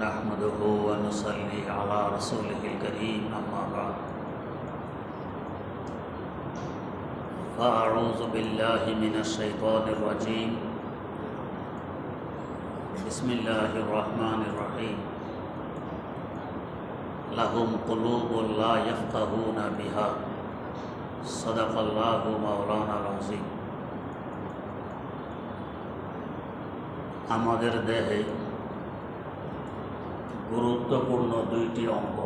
نحمده ونصلي على رسوله الكريم أما بعد فأعوذ بالله من الشيطان الرجيم بسم الله الرحمن الرحيم لهم قلوب لا يفقهون بها صدق الله مولانا العظيم আমাদের দেহে গুরুত্বপূর্ণ দুইটি অঙ্গ।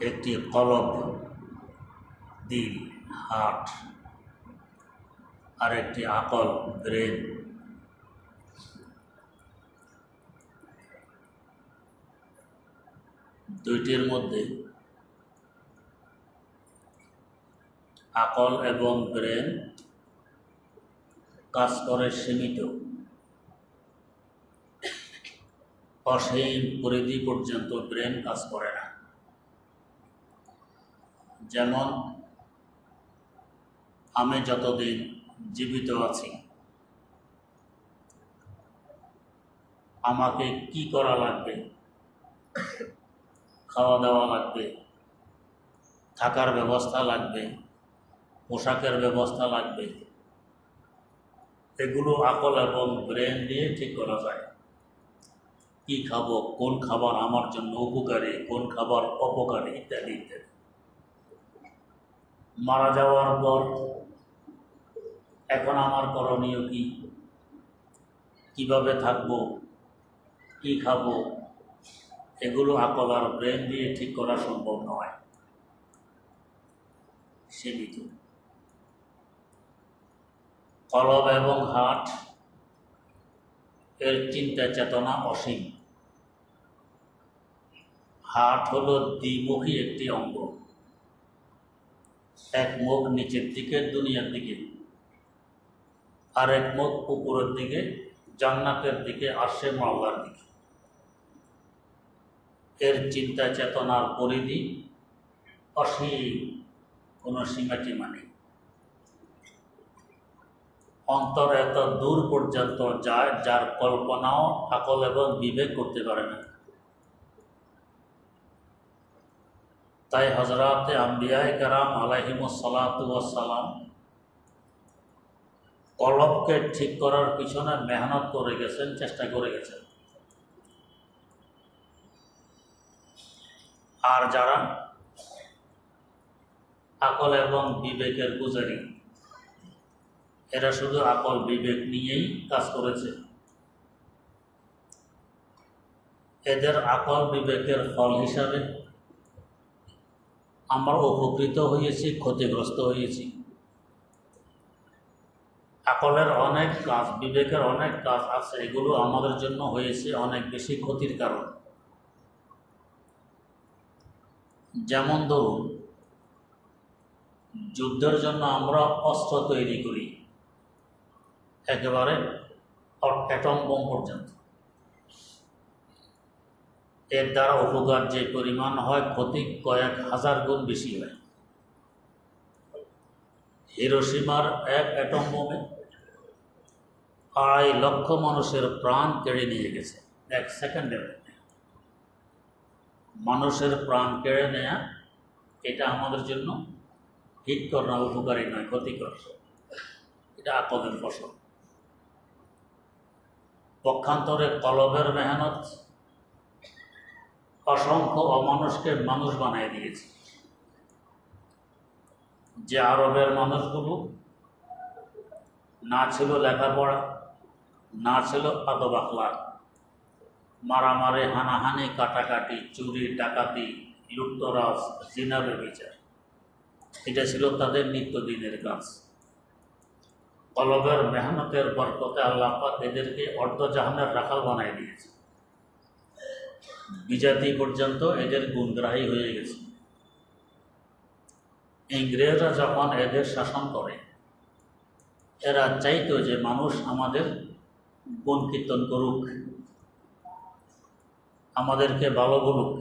একটি কলব, দিল হার্ট আর একটি আকল, ব্রেন। দুইটির মধ্যে আকল এবং ব্রেন কাজ করে সীমিত। অসীম পরিধি পর্যন্ত ব্রেন কাজ করে না। যেমন, আমি যতদিন জীবিত আছি, আমাকে কি করা লাগবে? খাওয়া দাওয়া লাগবে, থাকার ব্যবস্থা লাগবে, পোশাকের ব্যবস্থা লাগবে। এগুলো আকল এবং ব্রেন দিয়ে ঠিক করা যায়। কি খাব, কোন খাবার আমার জন্য উপকারী, কোন খাবার অপকারী ইত্যাদি ইত্যাদি। মারা যাওয়ার পর এখন আমার করণীয় কি? কীভাবে থাকব? কি খাব? এগুলো আকল ব্রেন দিয়ে ঠিক করা সম্ভব নয়। সীমিত। কলব এবং হাট এর চিন্তা চেতনা অসীম। হাট হলো দ্বিমুখী একটি অঙ্গ। এক মুখ নিচের দিকে, দুনিয়ার দিকে। আর এক মুখ উপরের দিকে, জান্নাতের দিকে আসে মাওলার দিকে। এর চিন্তা, চেতনার পরিধি অসীম, কোনো সীমাটিমা নেই। অন্তর এত দূর পর্যন্ত যায় যার কল্পনাও, আকল এবং বিবেক করতে পারে না। তাই হজরতে আম্বিয়ায় কারাম আলাহিমসালাম কলবকে ঠিক করার পিছনে মেহনত করে গেছেন, চেষ্টা করে গেছেন। আর যারা আকল এবং বিবেকের গুজারি এরা শুধু আকল বিবেক নিয়েই কাজ করেছে। এদের আকল বিবেকের ফল হিসাবে আমরা উপকৃত হয়েছি, ক্ষতিগ্রস্ত হয়েছি। আকলের অনেক কাজ, বিবেকের অনেক কাজ আছে, এগুলো আমাদের জন্য হয়েছে অনেক বেশি ক্ষতির কারণ। যেমন ধরুন, যুদ্ধের জন্য আমরা অস্ত্র তৈরি করি, একেবারে অ্যাটম বোম পর্যন্ত। এর দ্বারা উপকার যে পরিমাণ হয়, ক্ষতি কয়েক হাজার গুণ বেশি হয়। হিরোসীমার এক অ্যাটম বোমে আড়াই লক্ষ মানুষের প্রাণ কেড়ে নিয়ে গেছে, এক সেকেন্ডের মধ্যে। মানুষের প্রাণ কেড়ে নেয়া, এটা আমাদের জন্য হিতকর না, উপকারী নয়, ক্ষতিকর। এটা আকলের ফসল। পক্ষান্তরে কলবের মেহনত অসংখ্য অমানুষকে মানুষ বানিয়ে দিয়েছে। যে আরবের মানুষগুলো না ছিল লেখাপড়া, না ছিল আদব আখলাক। মারামারি, হানাহানি, কাটাকাটি, চুরি, ডাকাতি, লুটতরাজ জিনাবে বিচার এটা ছিল তাদের নিত্যদিনের কাজ। কলবের মেহনতের বরকতে আল্লাহ এদেরকে অর্ধজাহানের রাখাল বানাই দিয়েছে। বিজাতি পর্যন্ত এদের গুণগ্রাহী হয়ে গেছে। ইংরেজরা যখন এদের শাসন করে, এরা চাইতো যে মানুষ আমাদের গুণ কীর্তন করুক, আমাদেরকে ভালো বলুক।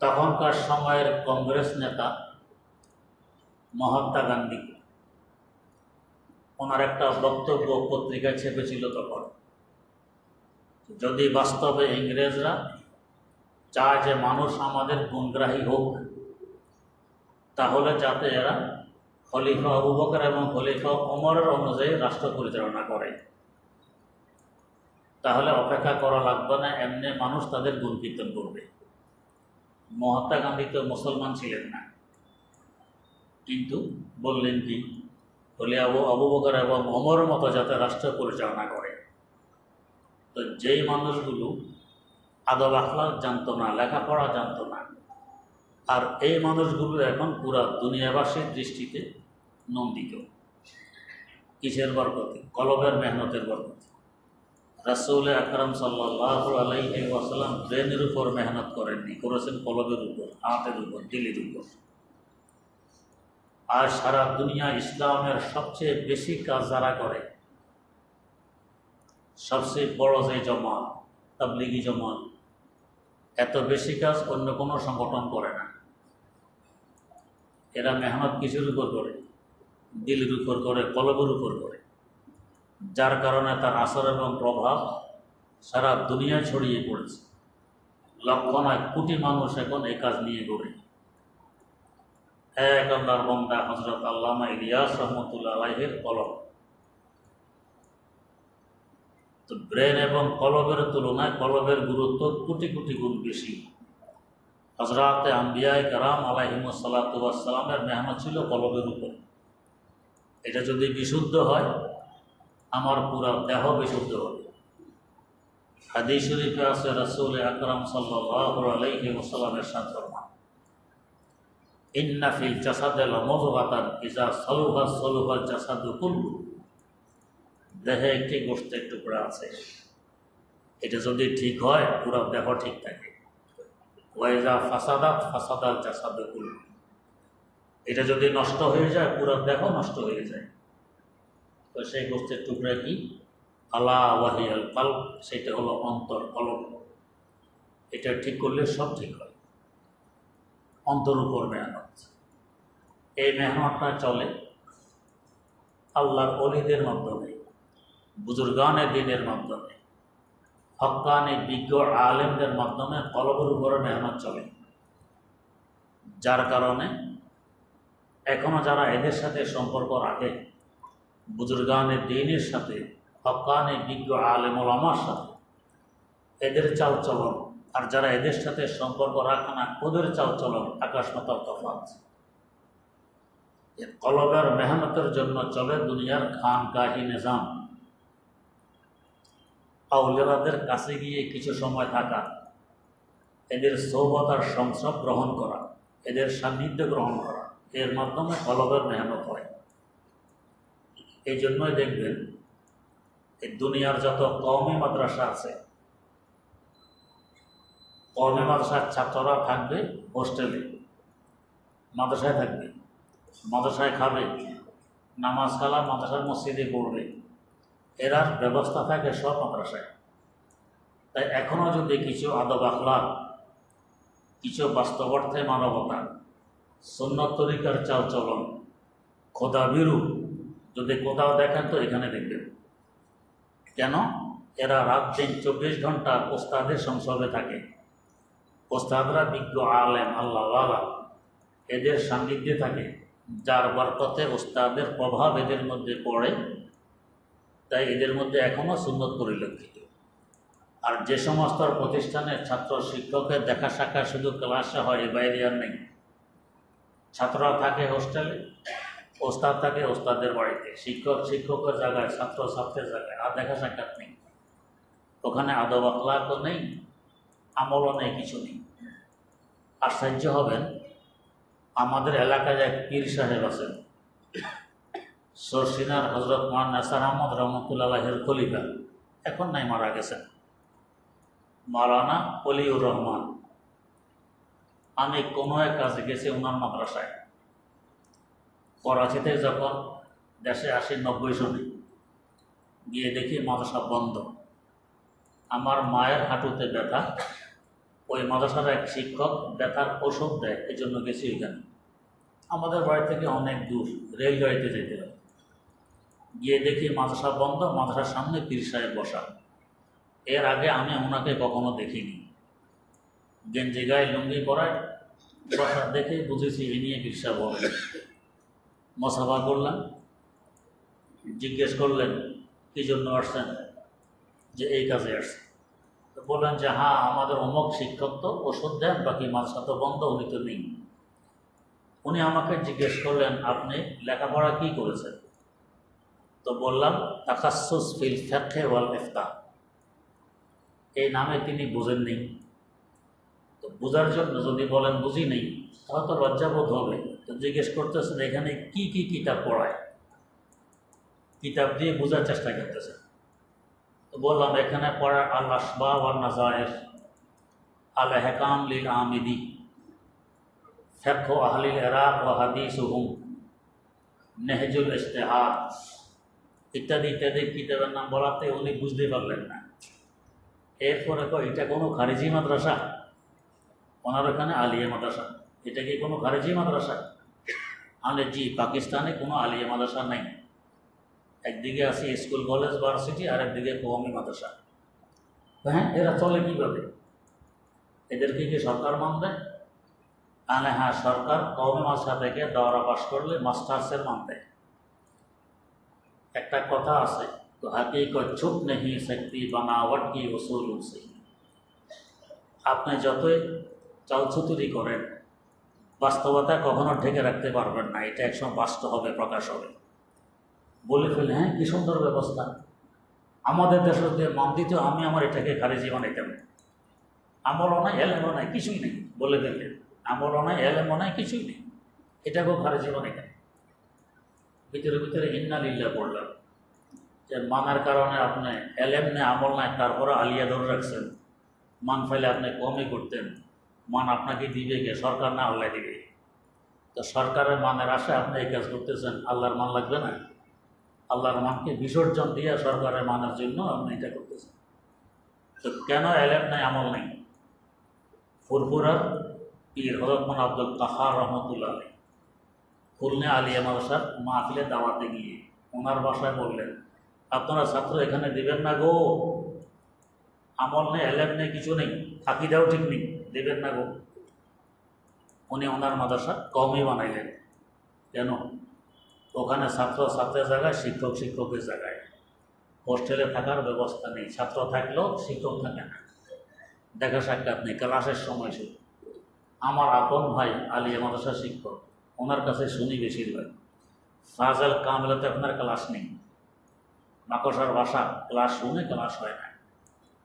তখনকার সময়ের কংগ্রেস নেতা মহাত্মা গান্ধী, ওনার একটা বক্তব্য পত্রিকায় ছেপেছিল তখন। যদি বাস্তবে ইংরেজরা চায় যে মানুষ আমাদের গুণগ্রাহী হোক, তাহলে যাতে এরা খলিফা আবু এবং খলিফা ওমরের অনুযায়ী রাষ্ট্র পরিচালনা করে। তাহলে অপেক্ষা করা লাগবে না, এমনি মানুষ তাদের গুণ কীর্তন করবে। মহাত্মা গান্ধী তো মুসলমান ছিলেন না। কিন্তু বললেন কি হলে আবু আবু বকর এবং অমরের মতো যাতে রাষ্ট্র পরিচালনা করে। তো যেই মানুষগুলো আদব আখলাক জানতো না, লেখাপড়া জানতো না, আর এই মানুষগুলো এখন পুরা দুনিয়াবাসীর দৃষ্টিতে নন্দিত। কিসের বরকতে? কলবের মেহনতের বরকতে। রাসৌল আকরম সাল্লাহ আলাইহি ব্রেনের উপর মেহনত করেননি, করেছেন কলবের উপর, হাতের উপর, দিলের উপর। আর সারা দুনিয়া ইসলামের সবচেয়ে বেশি কাজ যারা করে সবচেয়ে বড় যে জমাত তাবলিগি জমাত এত বেশি কাজ অন্য কোনো সংগঠন করে না। এরা মেহনত কিছুর উপর করে, দিলের উপর করে, কলবের উপর করে। যার কারণে তার আসর এবং প্রভাব সারা দুনিয়া ছড়িয়ে পড়েছে। লক্ষ নয় কোটি মানুষ এখন এই কাজ নিয়ে গড়ে। এক আল্লাহর বন্দা হজরত আল্লামা ইলিয়াস রহমতুল্লাহ আলাইহের কলম তো ব্রেন এবং কলবের তুলনায় কলবের গুরুত্ব কোটি কোটি গুণ বেশি। হজরতে আম্বিয়ায় কারাম আলাহিমসাল্লাতামের মেহনত ছিল কলবের উপর। এটা যদি বিশুদ্ধ হয়, আমার পুরা দেহ বিশুদ্ধ হবে। হাদিস শরীফে আছে, রসুল আকরাম সাল্লাহ আলাইহি সাথরমান ইন্নাফিল জাসাদেল মজগাতান ইজা সলুহা সলুহা জাসাদু কুল্লু দেহে একটি গোষ্ঠের টুকরা আছে। এটা যদি ঠিক হয়, পুরো দেহ ঠিক থাকে। ওয়াইজা ফাসাদাত ফাসাদাত জাসাদু কুল্লু এটা যদি নষ্ট হয়ে যায়, পুরো দেহ নষ্ট হয়ে যায়। তো সেই গোষ্ঠের টুকরা কি? আলা ওয়াহিয়াল কাল সেটা হলো অন্তর কলম এটা ঠিক করলে সব ঠিক হয়। অন্তর উপর মেহনত এই মেহনতটা চলে আল্লাহর অলিদের মাধ্যমে। বুজুর্গানের দিনের মাধ্যমে, হকানি বিজ্ঞ আলেমদের মাধ্যমে কলবের উপরে মেহনত চলে। যার কারণে এখনও যারা এদের সাথে সম্পর্ক রাখে বুজুর্গানের দিনের সাথে, হকানি বিজ্ঞ আলেম আমার সাথে, এদের চালচলন আর যারা এদের সাথে সম্পর্ক রাখে না, ওদের চালচলন আকাশ মাতাল তফাৎ কলবের মেহনতের জন্য চলে দুনিয়ার খান কাহি নিজাম। আউলেরাদের কাছে গিয়ে কিছু সময় থাকা, এদের সৌবতার সংসব গ্রহণ করা, এদের সান্নিধ্য গ্রহণ করা, এর মাধ্যমে কলবের মেহনত হয়। এই জন্যই দেখবেন, এই দুনিয়ার যত কমই মাদ্রাসা আছে কমে মাদ্রাসার ছাত্ররা থাকবে হোস্টেলে, মাদ্রাসায় থাকবে, মাদ্রাসায় খাবে, নামাজ কালা মাদ্রাসার মসজিদে পড়বে। এরার ব্যবস্থা থাকে সব মাদ্রাসায়। তাই এখনও যদি কিছু আদব আখলাক, কিছু বাস্তবার্থে মানবতা সন্ন্যত তরিকার চাল চলন, খোদা বিরু যদি কোথাও দেখেন তো এখানে দেখবেন। কেন? এরা রাত দিন চব্বিশ ঘণ্টা ওস্তাদের সংসর্গে থাকে। ওস্তাদরা বিজ্ঞ আলেম আল্লাহ এদের সান্নিধ্যে থাকে, যার বরকতে ওস্তাদের প্রভাব এদের মধ্যে পড়ে। তাই এদের মধ্যে এখনও সুন্নত পরিলক্ষিত। আর যে সমস্ত প্রতিষ্ঠানের ছাত্র শিক্ষকের দেখা সাক্ষাৎ শুধু ক্লাসে হয় বাইরে আর নেই। ছাত্ররা থাকে হোস্টেলে, ওস্তাদ থাকে ওস্তাদের বাড়িতে, শিক্ষক শিক্ষকের জায়গায়, ছাত্র ছাত্রের জায়গায়, আর দেখা সাক্ষাৎ নেই। ওখানে আদব আখলাকও নেই, আমলও নেই, কিছু নেই। আশ্চর্য হবেন, আমাদের এলাকায় এক পীর সাহেব আছেন। সরসিনার হজরত মান নাসার আহমদ রহমতুল্লাহের খলিফা এখন নাই, মারা গেছেন। মারানা অলিউর রহমান, আমি কোনো এক কাজে গেছি ওনার মাদ্রাসায়। করাচিতে যখন দেশে আসি নব্বই সনে গিয়ে দেখি মাদ্রাসা বন্ধ। আমার মায়ের হাঁটুতে ব্যথা, ওই মাদ্রাসার এক শিক্ষক ব্যথার ওষুধ দেয় এই জন্য গেছি ওইখানে। আমাদের বাড়ি থেকে অনেক দূর রেলগাড়িতে যেতে হয়। গিয়ে দেখি মাদ্রাসা বন্ধ, মাদ্রাসার সামনে পীর সাহেব বসা। এর আগে আমি ওনাকে কখনো দেখিনি। গেঞ্জি গায়ে লুঙ্গি পরায় বসা দেখে বুঝেছি এ নিয়ে বিরসা বলে মশাফা করলাম জিজ্ঞেস করলেন, কী জন্য আসছেন? যে এই কাজে আসছেন তো বললেন যে হ্যাঁ আমাদের অমুক শিক্ষক তো ওষুধ দেন, বাকি মাদ্রাসা তো বন্ধ, উনি তো নেই। উনি আমাকে জিজ্ঞেস করলেন, আপনি লেখাপড়া কি করেছেন? তো বললাম তাকাসুস ফিল ফ্যাখে ওয়াল ইফতা এই নামে তিনি বুঝেননি তো বোঝার জন্য যদি বলেন, বুঝি নেই, তাহলে তো লজ্জাবোধ হবে। তো জিজ্ঞেস করতেছেন, এখানে কি কি কিতাব পড়ায়? কিতাব দিয়ে বোঝার চেষ্টা করতেছেন। তো বললাম, এখানে পড়ার আল আসবা ওয়াল নাজায়ের আল হেকাম লিল আমিদি ফেক আহলিল এরাক ও হাদিস হুম নেহজুল ইশতেহার ইত্যাদি ইত্যাদি কিতাবের নাম বলাতে উনি বুঝতে পারলেন না। এরপরে কয়, এটা কোনো খারিজি মাদ্রাসা? ওনার ওখানে আলিয়া মাদ্রাসা। এটা কি কোনো খারিজি মাদ্রাসা? আলে জি, পাকিস্তানে কোনো আলিয়া মাদ্রাসা নেই। একদিকে আছে স্কুল, কলেজ, ভার্সিটি, আর একদিকে কওমি মাদ্রাসা। হ্যাঁ এরা চলে কীভাবে? এদেরকে কি সরকার মানবে তাহলে হ্যাঁ সরকার কওমি মাদ্রাসা থেকে দওরা পাশ করলে মাস্টার্সের মান দেয়। একটা কথা আছে, তো হাকিকত ছুপ নেহি শক্তি বানাওয়ট কি ওসুল সে আপনি যতই চালচুতুরি করেন, বাস্তবতা কখনো ঢেকে রাখতে পারবেন না, এটা একসময় বাস্তব হবে, প্রকাশ হবে। বলে ফেলে হ্যাঁ কী সুন্দর ব্যবস্থা। আমাদের দেশের যে মন দিত আমি আমার এটাকে খারিজি বানাইতাম আমল অনায় এলেমও নাই, কিছুই নেই, বলে ফেললেন। আমল অনায় মনে নাই, কিছুই নেই। এটাকেও খালি জীবনে কেন ভিতরে ভিতরে ইন্না লিল্লা পড়লাম। যে মানার কারণে আপনি এলেম নেই, আমল নাই তারপরে আলিয়া ধরে রাখছেন। মান ফাইলে আপনি কমই করতেন। মান আপনাকে দিবে কে? সরকার না আল্লাহ দিবে? তো সরকারের মানের আশায় আপনি এই কাজ করতেছেন। আল্লাহর মান লাগবে না? আল্লাহর মানকে বিসর্জন দিয়ে সরকারের মানের জন্য আপনি এটা করতেছেন। তো কেন এলেম নাই, আমল নেই? ফুরফুরার পীর হজরত মান আব্দুল কাহার রহমতুল্লাহ খুলনে আলিয়া মাদ্রাসার মাহফিলে দাওয়াতে গিয়ে ওনার বাসায় বললেন, আপনারা ছাত্র এখানে দেবেন না গো। আমল নেই, এলেম নেই, কিছু নেই, আকিদাও ঠিক নেই, দেবেন না গো। উনি ওনার মাদ্রাসা কমই বানাইলেন। কেন? ওখানে ছাত্র ছাত্রের জায়গায়, শিক্ষক শিক্ষকের জায়গায়। হোস্টেলে থাকার ব্যবস্থা নেই, ছাত্র থাকলেও শিক্ষক থাকে না। দেখা সাক্ষাৎ নেই, ক্লাসের সময় শুধু আমার আপন ভাই আলিয়া মাদ্রাসা শিক্ষক ওনার কাছে শুনি বেশিরভাগ। ফাজাল কামলাতে আপনার ক্লাস নেই। মাকসার ভাষা, ক্লাস শুনে ক্লাস হয় না।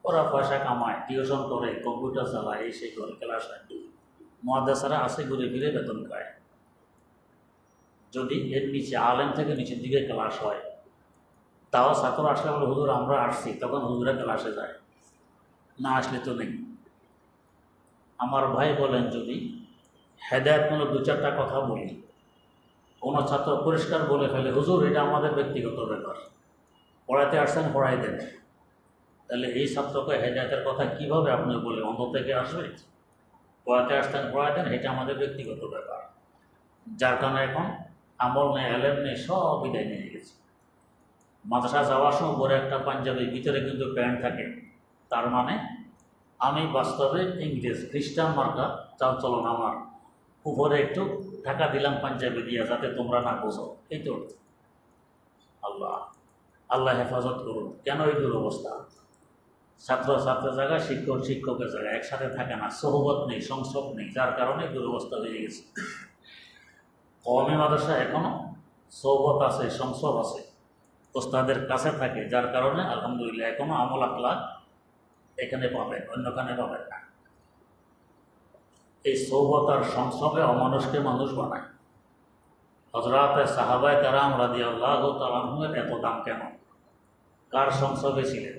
ওরা পয়সা কামায়, টিউশন করে, কম্পিউটার চালায়, এই সেই করে ক্লাস হয়। মহাদাসারা আসে ঘুরে ফিরে বেতন পায়। যদি এর নিচে আলেম থেকে নিচের দিকে ক্লাস হয়, তাও ছাত্র আসলে বলে হুজুর, আমরা আসছি, তখন হুজুরা ক্লাসে যায়। না আসলে তো নেই। আমার ভাই বলেন যদি হেদায়তমূলক দু চারটা কথা বলি। কোনো ছাত্র পরিষ্কার বলে ফেলে, হুজুর, এটা আমাদের ব্যক্তিগত ব্যাপার। পড়াতে আসছেন, পড়াই দেন। তাহলে এই ছাত্রকে হেদায়তের কথা কীভাবে আপনি বলে অন্ধ থেকে আসবে? পড়াতে আসতেন পড়াই দেন, এটা আমাদের ব্যক্তিগত ব্যাপার। যার কারণে এখন আমল নেই, এলেম নেই, সব বিদায় নিয়ে গেছে। মাদ্রাসা যাওয়ার সময় পরে একটা পাঞ্জাবি, ভিতরে কিন্তু প্যান্ট থাকে। তার মানে আমি বাস্তবে ইংরেজ, খ্রিস্টান মার্কা চাল চলন আমার। উপরে একটু ঢাকা দিলাম পাঞ্জাবি দিয়া, যাতে তোমরা না বোঝো। এই তো। আল্লাহ আল্লাহ হেফাজত করুন। কেন এই দুরবস্থা? ছাত্র, ছাত্রের জায়গায় শিক্ষক, শিক্ষকের জায়গায় একসাথে থাকে না, সহবত নেই সংসব নেই, যার কারণে দুরবস্থা হয়ে গেছে। কওমি মাদ্রাসা এখনও সহবত আছে সংসব আছে, ওস্তাদের কাছে থাকে, যার কারণে আলহামদুলিল্লাহ এখনও আমল আকলাক এখানে পাবেন, অন্যখানে পাবেন না। এই সৌবত আর সংসবে অমানুষকে মানুষ বানায়। হজরাতে সাহাবায় কারাম রাজি আল্লাহ তালামের এত দাম কেন? কার সংসবে ছিলেন?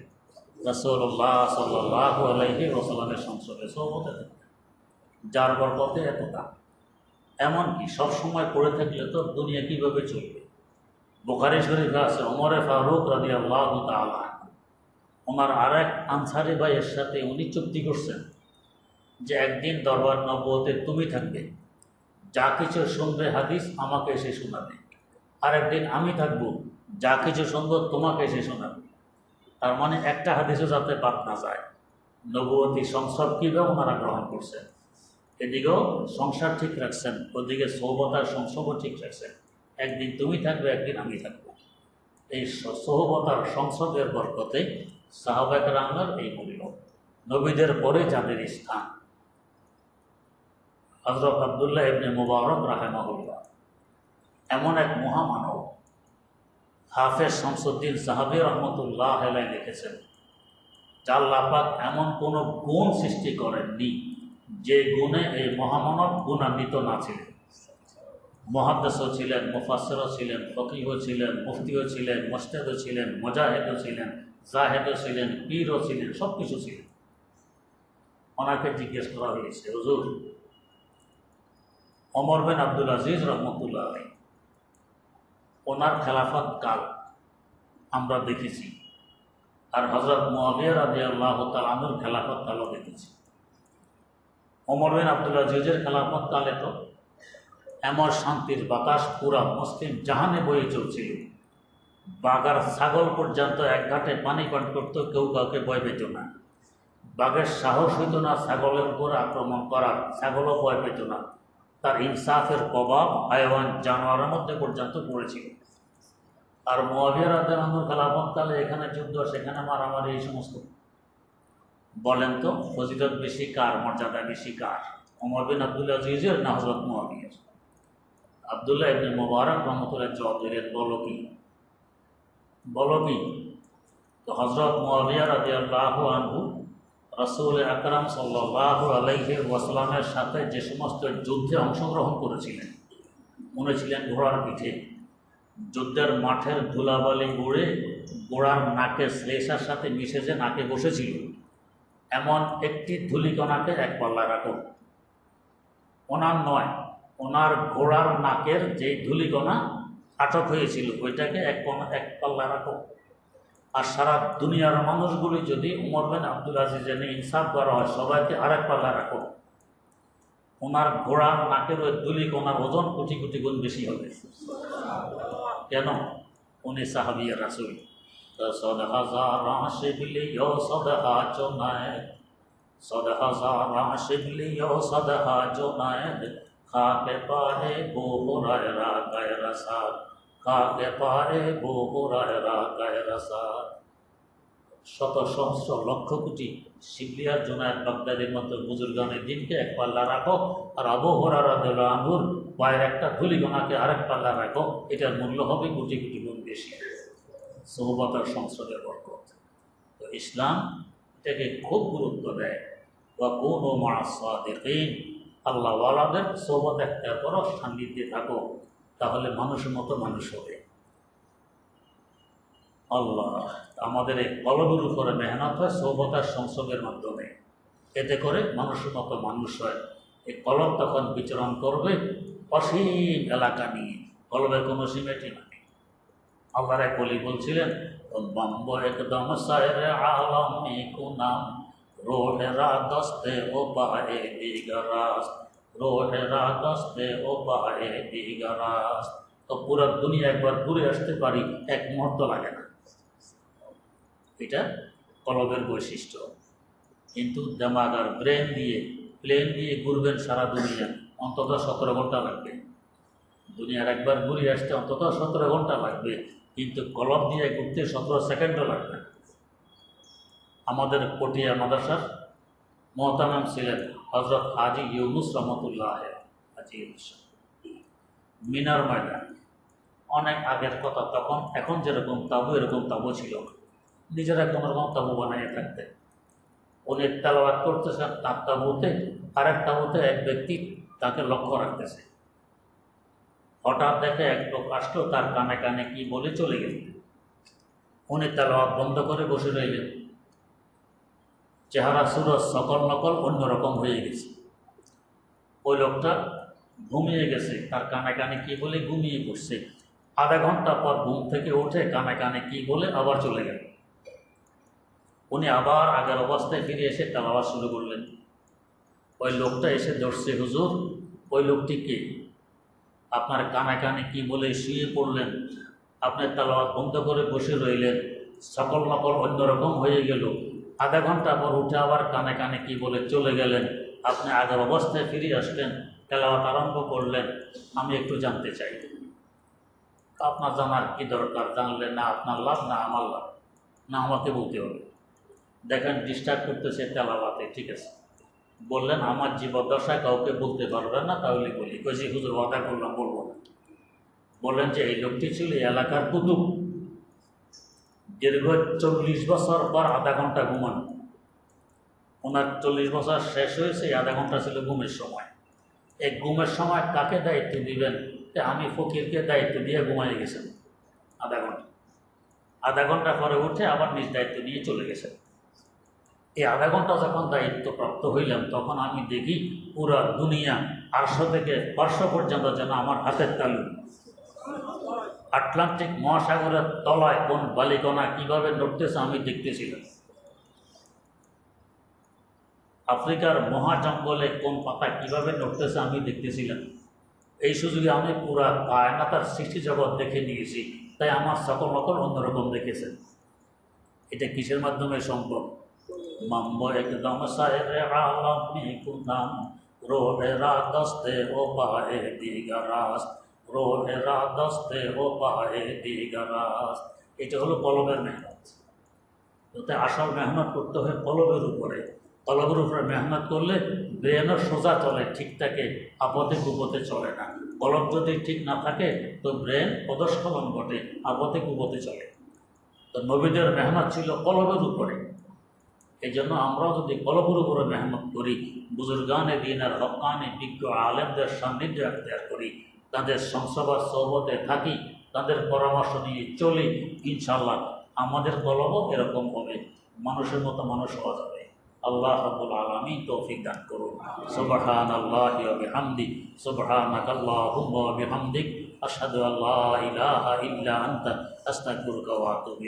রসল্লাহ সাল্লাহ আলহি রসলামের সংসবে সৌবতে যার বরকতে এত দাম। এমনকি সবসময় পড়ে থাকলে তো দুনিয়া কীভাবে চলবে? বোখারি শরীফে আছে, ওমরে ফারুক রাজি আল্লাহ তালা ওনার আর এক আনসারি ভাইয়ের সাথে উনি চুক্তি করছেন। যে একদিন দরবার নবতে তুমি থাকবে। যা কিছু শুনবে হাদিস আমাকে এসে শোনাবে। আর একদিন আমি থাকব, যা কিছু শুনব তোমাকে এসে শোনাবে। তার মানে একটা হাদিসও যাতে বাদ না যায়। নবতী সংসদ কীভাবে ওনারা গ্রহণ করছেন? এদিকেও সংসার ঠিক রাখছেন, ওদিকে সৌবতার সংসবও ঠিক রাখছেন। একদিন তুমি থাকবে, একদিন আমি থাকব। এই সহবতার সংসদের বরকতে সাহাবাক রামের এই মূল্য নবীদের পরে যাদের স্থান। হজরত আবদুল্লাহ ইবনে মুবারক রাহেমাহুল্লাহ। এমন এক মহামানব, হাফেজ শামসুদ্দিন সাহাবি রহমতুল্লাহ হেলাই লিখেছেন লাপাক এমন কোনো গুণ সৃষ্টি করেননি যে গুণে এই মহামানব গুণান্বিত না ছিলেন। মহাদ্দেশও ছিলেন মুফাসরও ছিলেন, ফকিহও ছিলেন, মুফতিও ছিলেন মোস্তেদও ছিলেন, মোজাহেদও ছিলেন, জাহেদও ছিলেন, পীরও ছিলেন সব কিছু ছিলেন। ওনাকে জিজ্ঞেস করা হয়েছে, হুজুর অমর বিন আব্দুল আজিজ রহমতুল্লাহ, ওনার খেলাফত কাল আমরা দেখেছি আর হজরত মুয়াবিয়া রাজি আল্লাহ তালুর খেলাফত কালও দেখেছি। অমর বিন আব্দুল আজিজের খেলাফত কালে তো এমন শান্তির বাতাস, পুরা মুসলিম জাহানে বয়ে চলছিল। বাগার ছাগল পর্যন্ত এক ঘাটে পানি পান করতো, কেউ কাউকে ভয় পেত না। বাঘের সাহস হইত না ছাগলের উপর আক্রমণ করার, ছাগলও ভয় পেত না। তার ইনসাফের প্রভাব হায়ওয়ান জানোয়ারের মধ্যে পর্যন্ত পড়েছিল। আর মোয়াবিয়া রাজানুর খেলাফতকালে এখানে যুদ্ধ, সেখানে মারামারি, এই সমস্ত। বলেন তো, ফজিলত বেশি কার, মর্যাদা বেশি কার? ওমর বিন আব্দুল আজিজের না হজরত মোয়াবিয়ার? আবদুল্লাহ ইবনে মোবারক রহমতুল্লাহ জবাব দিলেন বলো কি কি তো হজরত মোয়াবিয়া রাজি আল্লাহ আনহু রসুল আকরাম সাল্লাহ আলাইহি ওয়াসালামের সাথে যে সমস্ত যুদ্ধে অংশগ্রহণ করেছিলেন, উনি ছিলেন ঘোড়ার পিঠে। যুদ্ধের মাঠের ধুলাবালি উড়ে গোড়ার নাকে শ্লেষার সাথে মিশে যে নাকে বসেছিল, এমন একটি ধুলিকণাকে এক পাল্লা রাখো। ওনার নয়, ওনার ঘোড়ার নাকের যে ধুলিকণা আটক হয়েছিল, ওইটাকে এক এক পাল্লা রাখো। আর সারা দুনিয়ার মানুষগুলি যদি উমর বিন আব্দুল আজিজের ইনসাফ করা হয়, সবাইকে আরেক পাল্লা রাখো। ওনার ঘোড়ার নাকের ওই ধুলিকণার ওজন কোটি কোটি গুণ বেশি হবে। কেন? উনি সাহাবিয়া রাসুল। সদ হাজার শিবলিও সদহা চোনায় সদ হাজার শিবলিও সদহা চোনায় খাকে পারে গোহরায় রাগায় রসাদ খাকে পারে গোহরায় রাগায় রসাদ শত সহস্র লক্ষ কোটি শিবলিয়ার জোনায়ত বাগদাদের মতো বুজুর্গানের দিনকে এক পাল্লা রাখো আর আবহরার আঙ্গুর পায়ের একটা ধুলিগোনাকে আরেক পাল্লা রাখো, এটার মূল্য হবে কোটি কোটি গুণ বেশি। সহবতার সংসদের বরকত। তো ইসলাম এটাকে খুব গুরুত্ব দেয়। বা কোন ও মাসাদিন আল্লাহওয়ালাদের সোহবত একটা করো সান্নিধ্যে থাকো। তাহলে মানুষের মতো মানুষ হবে। আল্লাহ, আমাদের এই কলবের উপরে মেহনত হয় সৌবতার সংসদের মাধ্যমে। এতে করে মানুষের মতো মানুষ হয়। এই কলব তখন বিচরণ করবে অসীম এলাকা নিয়ে। কলবের কোনো সীমেটি নাই। আল্লাহর এক বলি বলছিলেন বম্ব একদম আলমে কুনাম রোহেরা দস্তে ও বাহে দিগরাস রোহেরা দস্তে ও বাহে দিগরাস তো পুরো দুনিয়া একবার ঘুরে আসতে পারি, এক মুহূর্ত লাগে না। এটা কলবের বৈশিষ্ট্য। কিন্তু দেমাগ আর ব্রেন দিয়ে, প্লেন দিয়ে ঘুরবেন সারা দুনিয়া, অন্তত সতেরো ঘণ্টা লাগবে। দুনিয়ার একবার ঘুরে আসতে অন্তত সতেরো ঘণ্টা লাগবে, কিন্তু কলম দিয়ে ঘুরতে সতেরো সেকেন্ডও লাগবে আমাদের পটিয়া মাদ্রাসার মহতামাম ছিলেন হজরত হাজি ইউনুস রহমতুল্লাহ হাজি ইউনুস মিনার ময়দান। অনেক আগের কথা, তখন এখন যেরকম তাবু, এরকম তাবু ছিল। নিজেরা কোনো রকম তাবু বানিয়ে থাকতেন উনি তেলাবাদ করতেছেন, তার তাবুতে, আরেক তাবুতে এক ব্যক্তি তাকে লক্ষ্য রাখতেছে। হঠাৎ দেখে এক লোক আসলো, তার কানে কানে কি বলে চলে গেল। উনি তেলাওয়াত বন্ধ করে বসে রইলেন। চেহারা সুরজ সকল নকল অন্যরকম হয়ে গেছে। ওই লোকটা ঘুমিয়ে গেছে, তার কানে কানে কি বলে ঘুমিয়ে পড়ছে। আধা ঘণ্টা পর ঘুম থেকে উঠে কানে কানে কি বলে আবার চলে গেল। উনি আবার আগের অবস্থায় ফিরে এসে তেলাওয়াত শুরু করলেন। ওই লোকটা এসে ধরছে হুজুর, ওই লোকটি কে? আপনার কানে কানে কি বলে শুয়ে পড়লেন? আপনার তালাওয়াত বন্ধ করে বসে রইলেন। সকল নকল অন্যরকম হয়ে গেল। আধা ঘণ্টা পর উঠে আবার কানে কানে কি বলে চলে গেলেন। আপনি আগের অবস্থায় ফিরে আসলেন, তেলাওয়াত আরম্ভ করলেন, আমি একটু জানতে চাই। আপনার জানার কি দরকার? জানলে না আপনার লাভ, না আমার লাভ? না আমাকে বলতে হবে। দেখেন ডিস্টার্ব করতেছে তেলাওয়াতে, ঠিক আছে। বললেন, আমার জীবদ্দশায় কাউকে বলতে পারবে না, তাহলে বলি। কইছি, হুজুর, ওয়াদা করলাম, বলব না। বললেন যে, এই লোকটি ছিল এলাকার কুতুব। দীর্ঘ চল্লিশ বছর পর আধা ঘণ্টা ঘুমান। ওনার চল্লিশ বছর শেষ হয়েছে আধা ঘণ্টা ছিল ঘুমের সময়। এই ঘুমের সময় কাকে দায়িত্ব দিবেন? আমি ফকিরকে দায়িত্ব দিয়ে ঘুমাই গেছেন আধা ঘণ্টা। আধা ঘণ্টা পরে উঠে আবার নিজ দায়িত্ব নিয়ে চলে গেছেন। এই আধা ঘণ্টা যখন দায়িত্বপ্রাপ্ত হইলাম, তখন আমি দেখি পুরা দুনিয়া আটশো থেকে পাঁচশো পর্যন্ত যেন আমার হাতের তালু আটলান্টিক মহাসাগরের তলায় কোন বালিকণা কীভাবে নড়তেছে আমি দেখতেছিলাম আফ্রিকার মহাজঙ্গলে কোন পাতা কীভাবে নড়তেছে আমি দেখতেছিলাম এই সুযোগে আমি পুরা কায়নাতার সৃষ্টি জগৎ দেখে নিয়েছি, তাই আমার সকল নকল অন্যরকম দেখেছেন এটা কিসের মাধ্যমে সম্ভব? মাম্বো একদম রোহেরা দস্তে ও পাহে দিগারাস এটা হলো কলমের মেহনত। যাতে আসল মেহনত করতে হয় কলমের উপরে। কলমের উপরে মেহনত করলে ব্রেনের সোজা চলে, ঠিক থাকে আপদে কুপথে চলে না। কলম যদি ঠিক না থাকে, তো ব্রেন পদস্খলন ঘটে, আপদে কুপথে চলে। তো নবীদের মেহনত ছিল কলমের উপরে। এই জন্য আমরাও যদি কলমের উপরে মেহনত করি, বুজুর্গানে, দিনের হকানে, বিজ্ঞ আলেমদের সান্নিধ্য করি তাদের সংসবার সহবতে থাকি, তাদের পরামর্শ নিয়ে চলি ইনশাল্লাহ আমাদের কলমও এরকম হবে। মানুষের মতো মানুষ হওয়া যাবে। আল্লাহ রাব্বুল আলামিন তৌফিক দান করুন। সুবহানাল্লাহি আল্লাহ বিহামদি সুবহানাকাল্লাহুম্মা ওয়া বিহামদিক আশহাদু আল্লা ইলাহা ইল্লা আনতা। আস্তাগফিরুকা ওয়া আতুবু